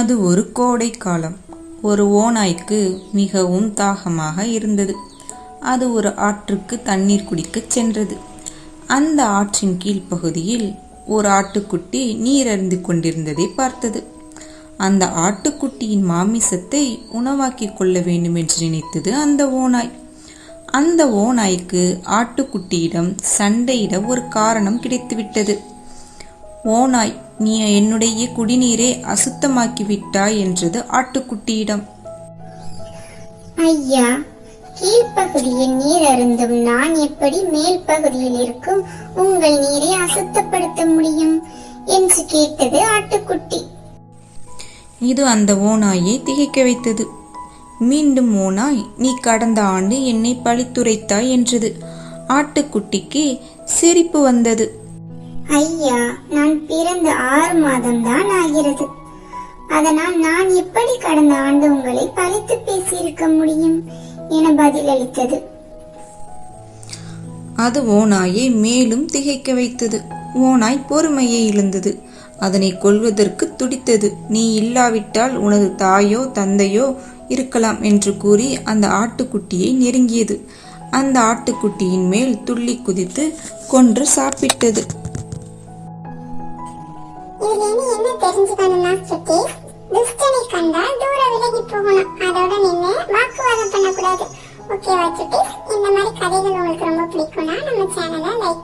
அது ஒரு கோடை காலம். ஒரு ஓநாய்க்கு மிகவும் தாகமாக இருந்தது. அது ஒரு ஆற்றுக்கு தண்ணீர் குடிக்கச் சென்றது. அந்த ஆற்றின் கீழ்ப்பகுதியில் ஒரு ஆட்டுக்குட்டி நீர் அருந்து கொண்டிருந்ததை பார்த்தது. அந்த ஆட்டுக்குட்டியின் மாமிசத்தை உணவாக்கிக் கொள்ள வேண்டும் என்று நினைத்தது அந்த ஓநாய். அந்த ஓநாய்க்கு ஆட்டுக்குட்டியிடம் சண்டையிட ஒரு காரணம் கிடைத்துவிட்டது. ஓநாய் நீ என்னுடைய குடிநீரை அசுத்தமாக்கி விட்டாய் என்றது ஆட்டுக்குட்டியிடம். ஐயா கீழ்ப்பகுதியில் நீர் அருந்தும் நான் எப்படி மேல் பகுதியில் இருக்கும்? உங்கள் நீரை அசுத்தப்படுத்த முடியும் என்று கேட்டது ஆட்டுக்குட்டி. இது அந்த ஓநாயை திகைக்க வைத்தது. மீண்டும் ஓநாய் நீ கடந்த ஆண்டு என்னை பழித்துரைத்தாய் என்றது. ஆட்டுக்குட்டிக்கு சிரிப்பு வந்தது. ஐயா நான் பிறந்த ஆறு மாதம் தான் ஆகிறது. அதனால் நான் எப்படி கடந்த ஆண்டு உங்களை பழித்து பேசியிருக்க முடியும் என பதிலளித்தது. அது ஓநாயை மேலும் திகைக்க வைத்தது. ஓநாய் பொறுமையை இழந்தது. அதனை கொள்வதற்கு துடித்தது. நீ இல்லாவிட்டால் உனது தாயோ தந்தையோ இருக்கலாம் என்று கூறி அந்த ஆட்டுக்குட்டியை நெருங்கியது. அந்த ஆட்டுக்குட்டியின் மேல் துள்ளி குதித்து கொன்று சாப்பிட்டது. இதுல இருந்து என்ன தெரிஞ்சுக்கணும்னா சுட்டி துஷ்டனை கண்டால் தூர விலகி போகணும். அதோட நின்று வாக்குவாதம் பண்ணக்கூடாது. ஓகேவா சுட்டி? இந்த மாதிரி கதைகள் உங்களுக்கு ரொம்ப பிடிக்கும்னா நம்ம சேனலை லைக்